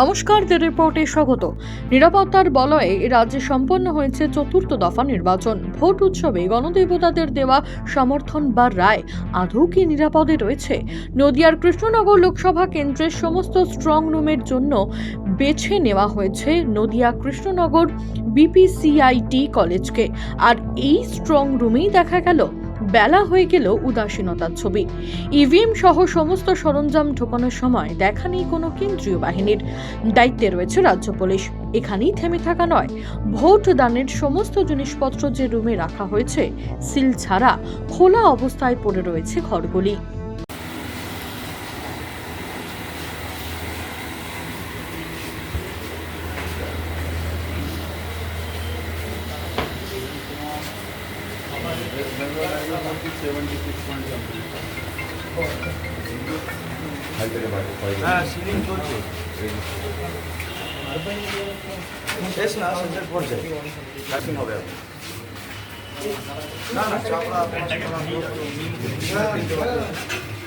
নমস্কার, দ্য রিপোর্টে স্বাগত। নিরাপত্তার বলয়ে রাজ্যে সম্পন্ন হয়েছে চতুর্থ দফা নির্বাচন। ভোট উৎসবে গণদেবতাদের দেওয়া সমর্থন বা রায় আদৌ কি নিরাপদে রয়েছে? নদিয়ার কৃষ্ণনগর লোকসভা কেন্দ্রের সমস্ত স্ট্রং রুমের জন্য বেছে নেওয়া হয়েছে নদিয়া কৃষ্ণনগর বিপিসিআইটি কলেজকে আর এই স্ট্রং রুমেই দেখা গেল বেলা হয়ে গেল উদাসীনতার ছবি। ইভিএম সহ সমস্ত সরঞ্জাম ঢোকানোর সময় দেখা নেই কোনো কেন্দ্রীয় বাহিনীর। দায়িত্বে রয়েছে রাজ্য পুলিশ। এখানেই থেমে থাকা নয়। ভোট দানের সমস্ত জিনিসপত্র যে রুমে রাখা হয়েছে, সিল ছাড়া খোলা অবস্থায় পড়ে রয়েছে ঘরগুলি। হ্যাঁ সিলিং চলছে শেষ না শেষের পর্যায়ে এখন হবে এখন না না চাপড়া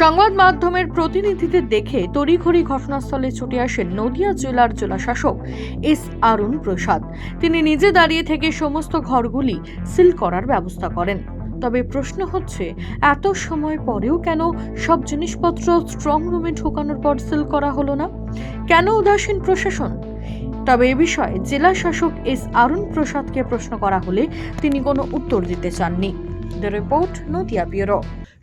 সংবাদ মাধ্যমের প্রতিনিধিদের দেখে তড়িঘড়ি ঘটনাস্থলে ছুটে আসেন নদিয়া জেলার জেলাশাসক এস আরুণ প্রসাদ। তিনি নিজে দাঁড়িয়ে থেকে সমস্ত ঘরগুলি সিল করার ব্যবস্থা করেন। তবে প্রশ্ন হচ্ছে, এত সময় পরেও কেন সব জিনিসপত্র স্ট্রং রুমে ঢোকানোর পর সিল করা হলো না? কেন উদাসীন প্রশাসন? তবে এ বিষয়ে জেলা শাসক এস আরুণ প্রসাদকে প্রশ্ন করা হলে তিনি কোনো উত্তর দিতে চাননি। The report Nadia bureau.